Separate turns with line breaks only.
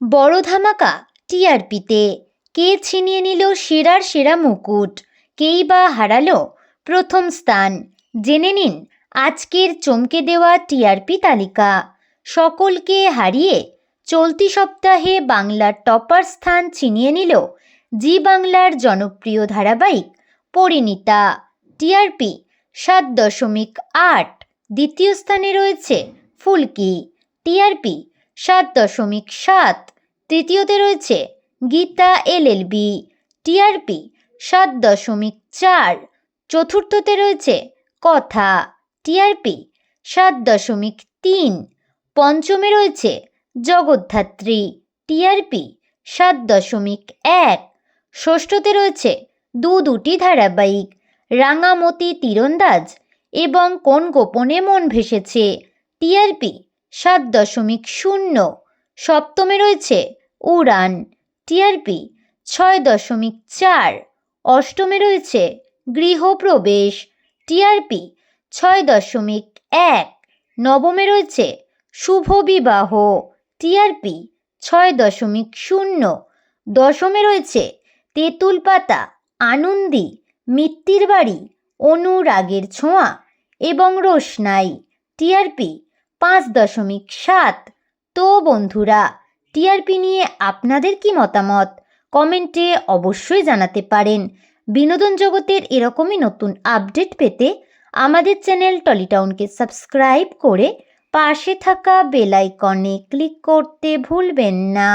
বড় ধামাকা টিআরপিতে। কে ছিনিয়ে নিল সেরার সেরা মুকুট? কেই বা হারালো প্রথম স্থান? জেনে নিন আজকের চমকে দেওয়া টিআরপি তালিকা। সকলকে হারিয়ে চলতি সপ্তাহে বাংলার টপার স্থান ছিনিয়ে নিল জি বাংলার জনপ্রিয় ধারাবাহিক পরিণীতা। টিআরপি সাত দশমিক আট দ্বিতীয় স্থানে রয়েছে ফুলকি। টিআরপি সাত দশমিক সাত। তৃতীয়তে রয়েছে গীতা এলএলবি টিআরপি সাত দশমিক চার। চতুর্থতে রয়েছে কথা টিআরপি সাত দশমিক তিন। পঞ্চমে রয়েছে জগদ্ধাত্রী টিআরপি সাত দশমিক এক। ষষ্ঠতে রয়েছে দু দুটি ধারাবাহিক, রাঙামতি তীরন্দাজ এবং কোন গোপনে মন ভেসেছে টিআরপি সাত দশমিক শূন্য। সপ্তমে রয়েছে উড়ান টিআরপি ছয় দশমিক চার। অষ্টমে রয়েছে গৃহপ্রবেশ টিআরপি ছয় দশমিক এক। নবমে রয়েছে শুভ বিবাহ টিআরপি ছয় দশমিক শূন্য। দশমে রয়েছে তেঁতুল পাতা আনন্দি, মিত্তির বাড়ি, অনুরাগের ছোঁয়া এবং রোশনাই টিআরপি পাঁচ দশমিক সাত। তো বন্ধুরা, টিআরপি নিয়ে আপনাদের কি মতামত? কমেন্টে অবশ্যই জানাতে পারেন। বিনোদন জগতের এরকমই নতুন আপডেট পেতে আমাদের চ্যানেল টলিটাউনকে সাবস্ক্রাইব করে পাশে থাকা বেল আইকনে ক্লিক করতে ভুলবেন না।